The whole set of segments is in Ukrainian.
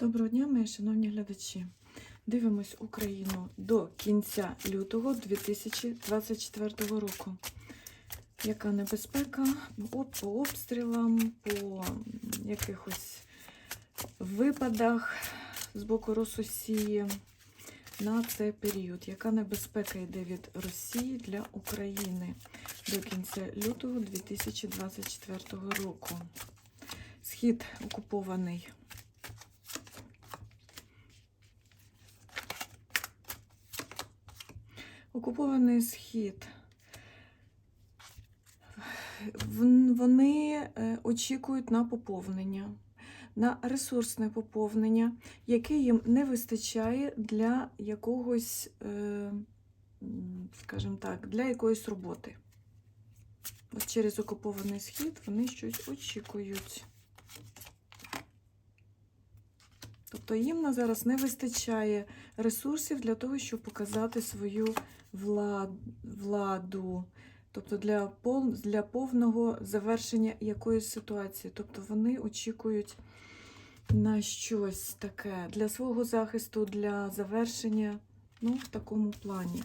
Доброго дня, мої шановні глядачі. Дивимось Україну до кінця лютого 2024 року. Яка небезпека по обстрілам, по якихось випадах з боку Рососії на цей період? Яка небезпека йде від Росії для України до кінця лютого 2024 року? Схід окупований. Окупований схід. Вони е, очікують на поповнення, на ресурсне поповнення, яке їм не вистачає для якогось, е, скажімо так, для якоїсь роботи. От через окупований схід вони щось очікують. Тобто їм на зараз не вистачає ресурсів для того, щоб показати свою владу, тобто для, для повного завершення якоїсь ситуації. Тобто вони очікують на щось таке для свого захисту, для завершення, ну, в такому плані.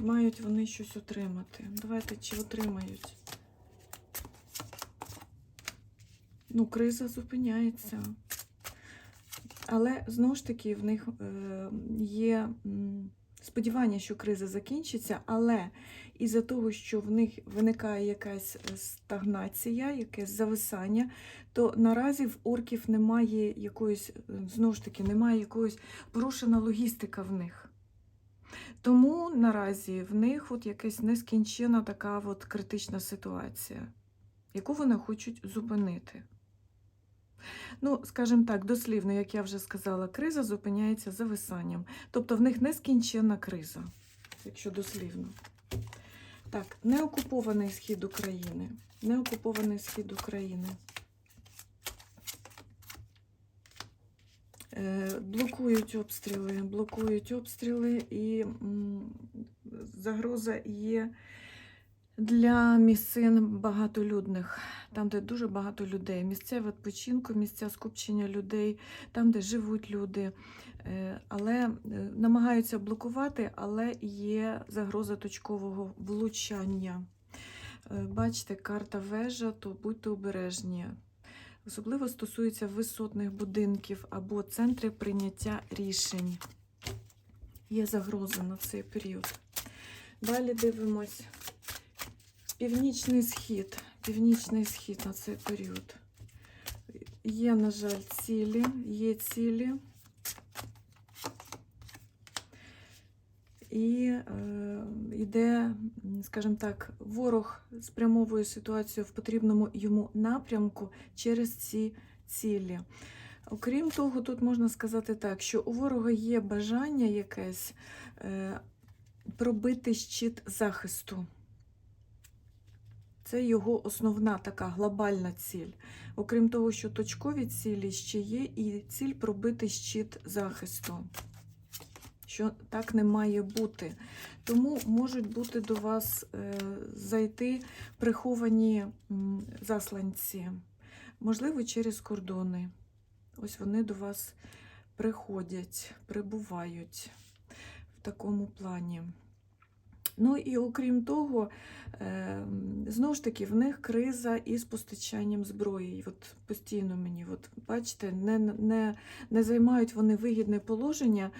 Мають вони щось отримати. Давайте чи отримають. Ну, криза зупиняється. Але знову ж таки в них е, є сподівання, що криза закінчиться, але із-за того, що в них виникає якась е, стагнація, якесь зависання, то наразі в орків немає якоїсь, е, знову ж таки, немає якоїсь порушена логістика в них. Тому наразі в них от якась нескінчена така от критична ситуація, яку вони хочуть зупинити. Ну, скажімо так, дослівно, як я вже сказала, криза зупиняється зависанням. Тобто в них нескінченна криза, якщо дослівно. Так, неокупований схід України. Неокупований схід України. Е, Блокують обстріли, блокують обстріли, і загроза є для місцин багатолюдних, там, де дуже багато людей. Місця відпочинку, місця скупчення людей, там, де живуть люди. Е, Але е, намагаються блокувати, але є загроза точкового влучання. Е, Бачите, карта вежа, то будьте обережні. Особливо стосується висотних будинків або центрів прийняття рішень. Є загроза на цей період. Далі дивимось. Північний схід. Північний схід на цей період. Є, на жаль, цілі, є цілі. І е, йде, скажімо так, ворог спрямовує ситуацію в потрібному йому напрямку через ці цілі. Окрім того, тут можна сказати так, що у ворога є бажання якесь е, пробити щит захисту. Це його основна така глобальна ціль. Окрім того, що точкові цілі ще є, і ціль пробити щит захисту. Що так не має бути. Тому можуть бути до вас е, зайти приховані засланці, можливо, через кордони. Ось вони до вас приходять, прибувають в такому плані. Ну і окрім того, е, знову ж таки, в них криза із постачанням зброї. От постійно мені, от, бачите, не, не, не займають вони вигідне положення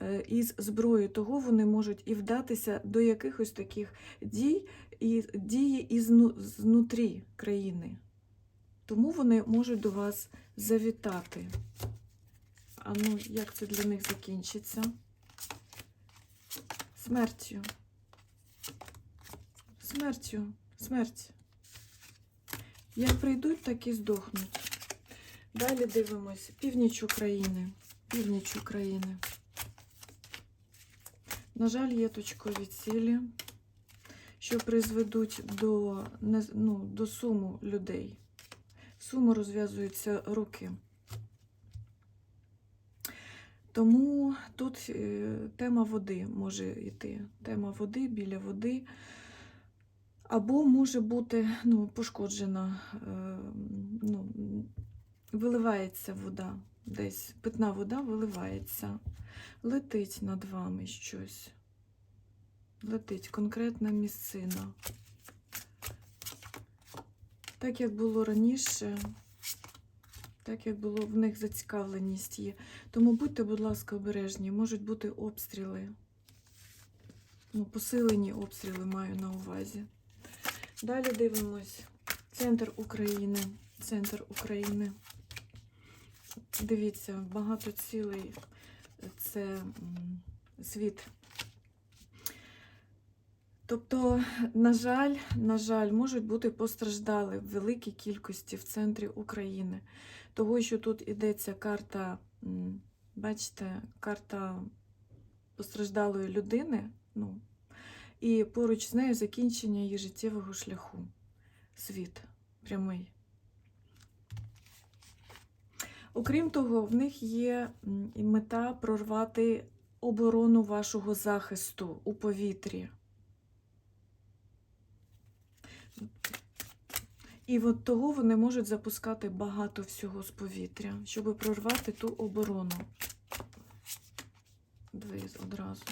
е, із зброєю, того вони можуть і вдатися до якихось таких дій, і дії із знутрі країни. Тому вони можуть до вас завітати. А ну, як це для них закінчиться? Смертю. Смертю, смерть. Як прийдуть, так і здохнуть. Далі дивимося. Північ України. Північ України. На жаль, є точкові цілі, що призведуть до, ну, до суму людей. Суму розв'язуються руки. Тому тут е, тема води може йти. Тема води біля води. Або може бути ну, пошкоджена, е, ну, Виливається вода. Десь питна вода виливається. Летить над вами щось. Летить конкретна місцина. Так як було раніше, так як було в них зацікавленість є. Тому будьте, будь ласка, обережні, можуть бути обстріли. Ну, посилені обстріли маю на увазі. Далі дивимось. Центр України. Центр України. Дивіться, багато цілей. Це світ. Тобто, на жаль, на жаль, можуть бути постраждали в великій кількості в центрі України. Того, що тут ідеться карта, бачите, карта постраждалої людини, ну, і поруч з нею закінчення її життєвого шляху. Світ прямий. Окрім того, в них є мета прорвати оборону вашого захисту у повітрі. І от того вони можуть запускати багато всього з повітря, щоб прорвати ту оборону. Дивись одразу.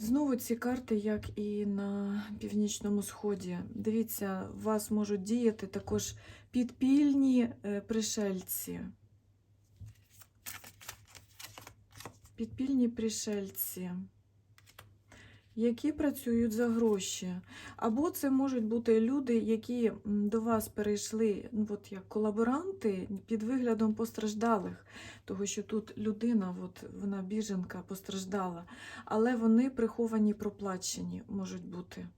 Знову ці карти, як і на північному сході. Дивіться, у вас можуть діяти також підпільні е, пришельці. Підпільні пришельці, які працюють за гроші. Або це можуть бути люди, які до вас перейшли ну, от як колаборанти під виглядом постраждалих, того що тут людина, от, вона біженка постраждала, але вони приховані проплачені можуть бути.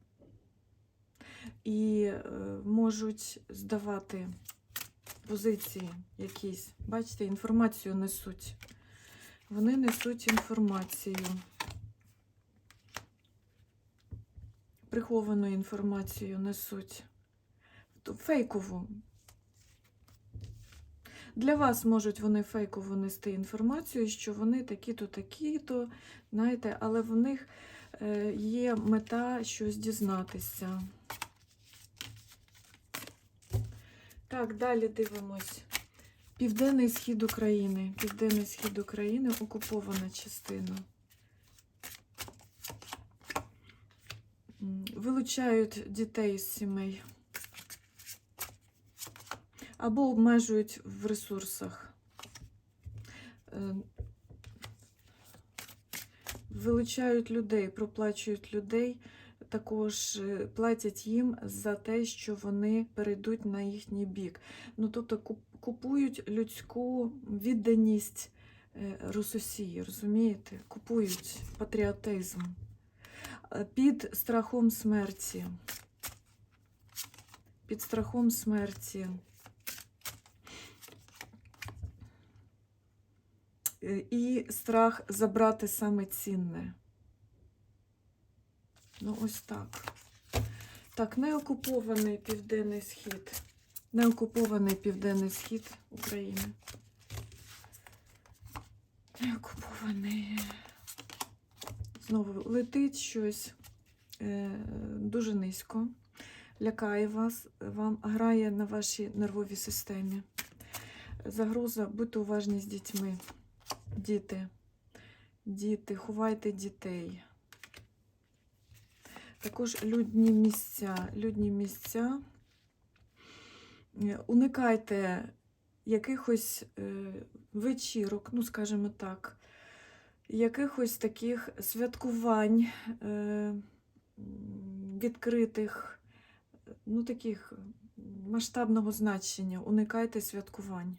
І е, можуть здавати позиції якісь. Бачите, інформацію несуть. Вони несуть інформацію. Приховану інформацію несуть. Фейкову. Для вас можуть вони фейково нести інформацію, що вони такі-то, такі-то, знаєте, але в них е, є мета щось дізнатися. Так, далі дивимось. Південний схід України. Південний схід України окупована частина. М, Вилучають дітей з сімей. Або обмежують в ресурсах. Е, Вилучають людей, проплачують людей, також е, платять їм за те, що вони перейдуть на їхній бік. Ну, тобто купують людську відданість е, Рососії, розумієте? Купують патріотизм під страхом смерті. Під страхом смерті. Е, І страх забрати саме цінне. Ну, ось так. Так, неокупований південний схід. Неокупований південний схід України. Неокупований. Знову летить щось е, дуже низько, лякає вас, вам грає на вашій нервовій системі. Загроза, будьте уважні з дітьми. Діти, діти, ховайте дітей. Також людні місця. Людні місця. Е, Уникайте якихось е, вечірок, ну, скажімо так, якихось таких святкувань е, відкритих, ну, таких масштабного значення. Уникайте святкувань.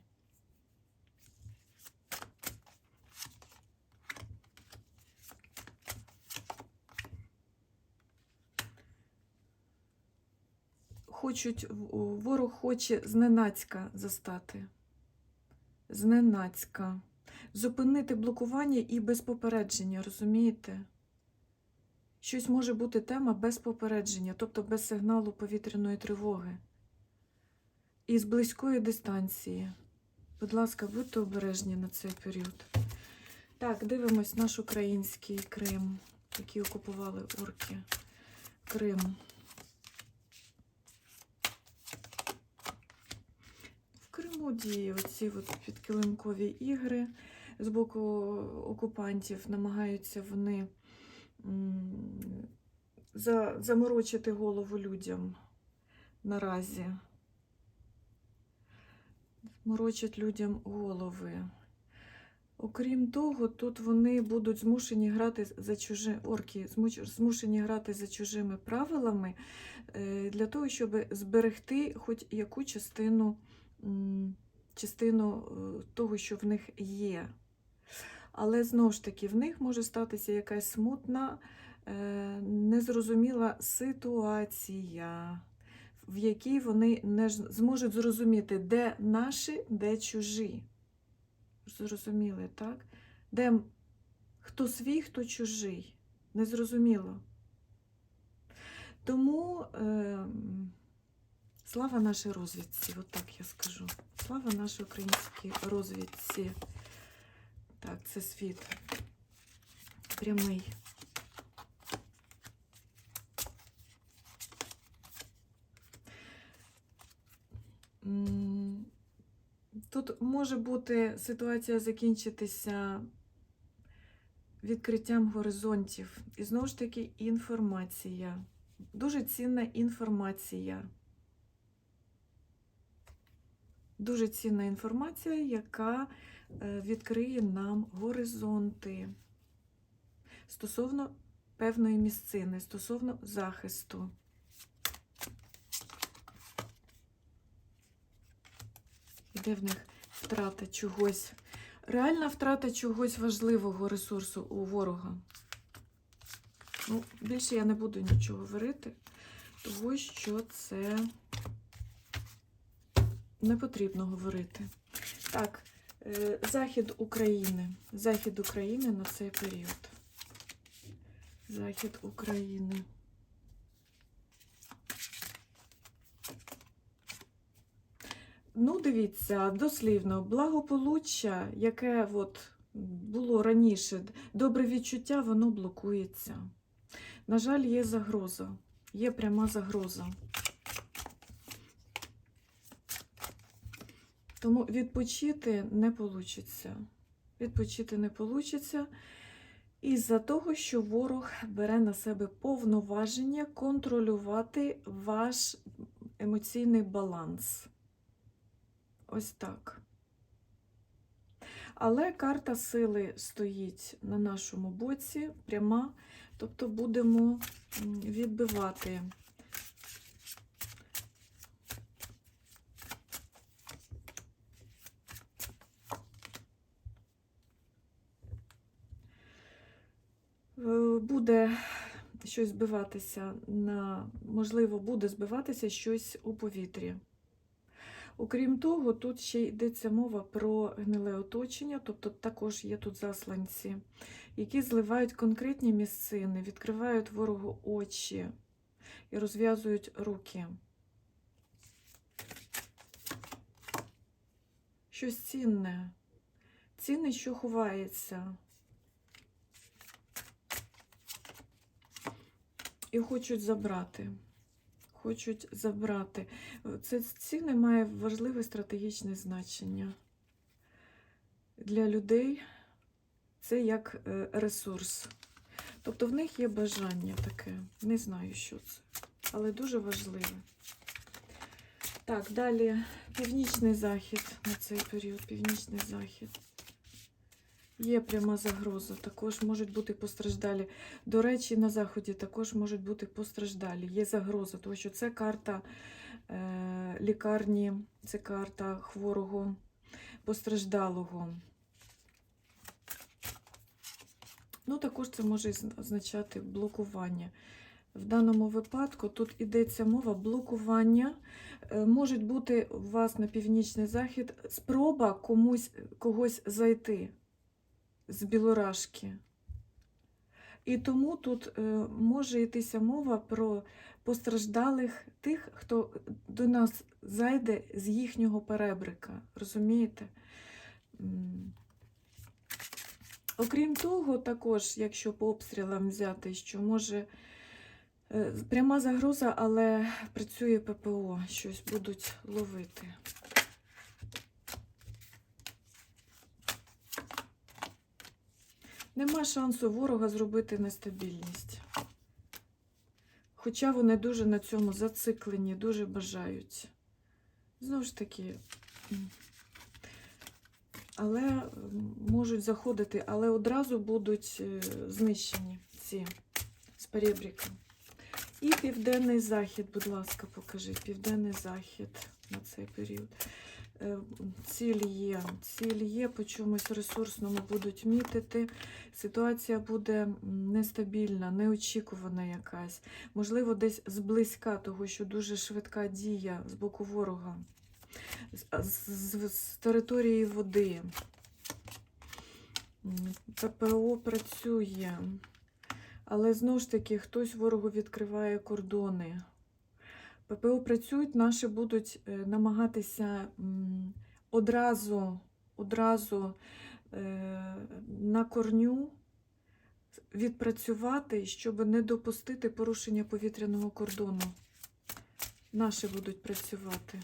Хочуть, ворог хоче зненацька застати. Зненацька. Зупинити блокування і без попередження, розумієте? Щось може бути тема без попередження, тобто без сигналу повітряної тривоги. І з близької дистанції. Будь ласка, будьте обережні на цей період. Так, дивимось наш український Крим, який окупували орки. Крим. Криму оці от підкилимкові ігри з боку окупантів. Намагаються вони за, заморочити голову людям наразі. Морочать людям голови. Окрім того, тут вони будуть змушені грати за чужі орки, змушені грати за чужими правилами е, для того, щоб зберегти хоч яку частину, частину е, того, що в них є. Але знову ж таки, в них може статися якась смутна, е, незрозуміла ситуація, в якій вони не зможуть зрозуміти, де наші, де чужі. Зрозуміли, так? Де хто свій, хто чужий. Незрозуміло. Тому е, слава нашій розвідці, от так я скажу. Слава нашій українській розвідці. Так, це світ прямий. Тут може бути ситуація закінчитися відкриттям горизонтів. І знову ж таки інформація. Дуже цінна інформація. Дуже цінна інформація, яка е, відкриє нам горизонти стосовно певної місцини, стосовно захисту. Іде в них втрата чогось. Реальна втрата чогось важливого ресурсу у ворога. Ну, більше я не буду нічого говорити, того що це не потрібно говорити. Так, е, захід України. Захід України на цей період. Захід України. Ну, дивіться, дослівно, благополуччя, яке от було раніше, добре відчуття, воно блокується. На жаль, є загроза, є пряма загроза. Тому відпочити не вийде. Відпочити не вийде із-за того, що ворог бере на себе повноваження контролювати ваш емоційний баланс. Ось так. Але карта сили стоїть на нашому боці, пряма, тобто будемо відбивати. Е, Буде щось збиватися на, можливо, буде збиватися щось у повітрі. Окрім того, тут ще йдеться мова про гниле оточення, тобто також є тут засланці, які зливають конкретні місцини, відкривають ворогу очі і розв'язують руки. Щось цінне, цінне, що ховається. І хочуть забрати. Хочуть забрати. Це цінне має важливе стратегічне значення. Для людей це як е, ресурс. Тобто в них є бажання таке. Не знаю, що це, але дуже важливе. Так, далі північний захід на цей період, північний захід. Є пряма загроза, також можуть бути постраждалі. До речі, на заході також можуть бути постраждалі. Є загроза, тому що це карта е, лікарні, це карта хворого, постраждалого. Ну, також це може означати блокування. В даному випадку тут йдеться мова блокування. Е, Можуть бути у вас на північний захід спроба комусь когось зайти з білорашки. І тому тут е, може йтися мова про постраждалих тих, хто до нас зайде з їхнього перебрика. Розумієте? Окрім того, також, якщо по обстрілам взяти, що може е, пряма загроза, але працює ППО, щось будуть ловити. Нема шансу ворога зробити нестабільність. Хоча вони дуже на цьому зациклені, дуже бажають. Знову ж таки, але можуть заходити, але одразу будуть е, знищені ці з перебріка. І південний захід, будь ласка, покажи. Південний захід на цей період. Е, Ціль є, ціль є, по чомусь ресурсному будуть мітити. Ситуація буде нестабільна, неочікувана якась. Можливо, десь зблизька, того, що дуже швидка дія з боку ворога, з, з, з території води. ППО працює. Але знову ж таки, хтось ворогу відкриває кордони. ППО працюють, наші будуть е, намагатися одразу, одразу е, на корню відпрацювати, щоб не допустити порушення повітряного кордону. Наші будуть працювати.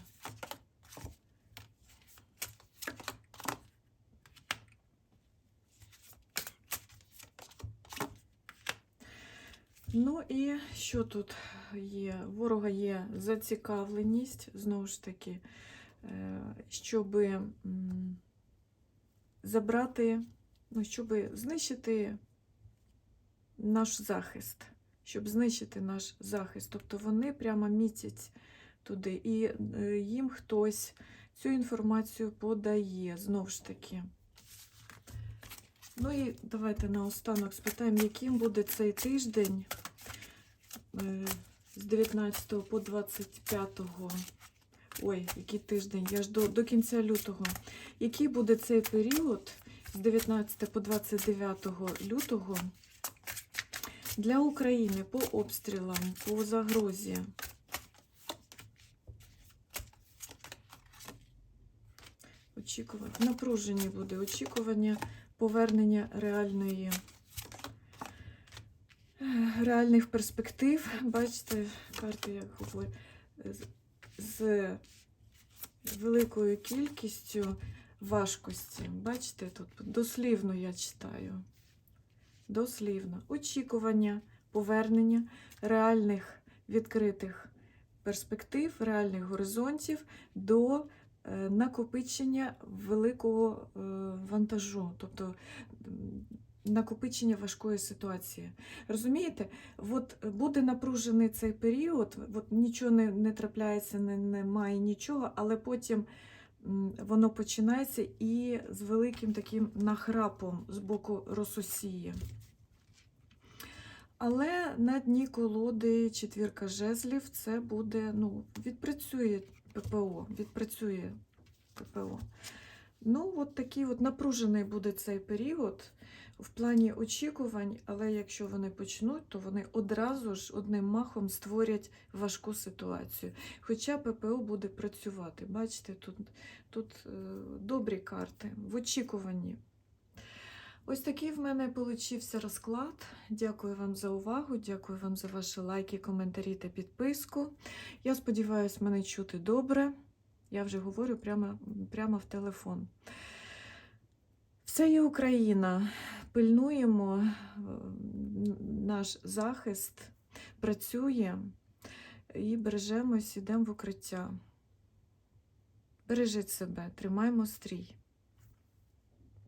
Ну і що тут є? Ворога є зацікавленість, знову ж таки, щоб забрати, ну, щоб знищити наш захист, щоб знищити наш захист. Тобто вони прямо мітять туди, і е, їм хтось цю інформацію подає, знову ж таки. Ну і давайте наостанок спитаємо, яким буде цей тиждень е, з 19 по 25. Ой, який тиждень, я ж до, до кінця лютого. Який буде цей період з 19 по 29 лютого для України по обстрілам, по загрозі? Очікувати. Напружені буде очікування повернення реальної, реальних перспектив. Бачите, карти, як говорю, з, великою кількістю важкості. Бачите, тут дослівно я читаю. Дослівно. Очікування, повернення реальних відкритих перспектив, реальних горизонтів до накопичення великого е, вантажу, тобто накопичення важкої ситуації. Розумієте, от буде напружений цей період, от нічого не, не трапляється, не, немає нічого, але потім воно починається і з великим таким нахрапом з боку Рососії. Але на дні колоди четвірка жезлів це буде, ну, відпрацює ППО, відпрацює ППО. Ну, от такий от напружений буде цей період в плані очікувань, але якщо вони почнуть, то вони одразу ж одним махом створять важку ситуацію. Хоча ППО буде працювати. Бачите, тут, тут е, добрі карти в очікуванні. Ось такий в мене получився розклад. Дякую вам за увагу, дякую вам за ваші лайки, коментарі та підписку. Я сподіваюся, мене чути добре. Я вже говорю прямо, прямо в телефон. Все є Україна. Пильнуємо наш захист, працює і бережемось, ідемо в укриття. Бережіть себе, тримаймо стрій.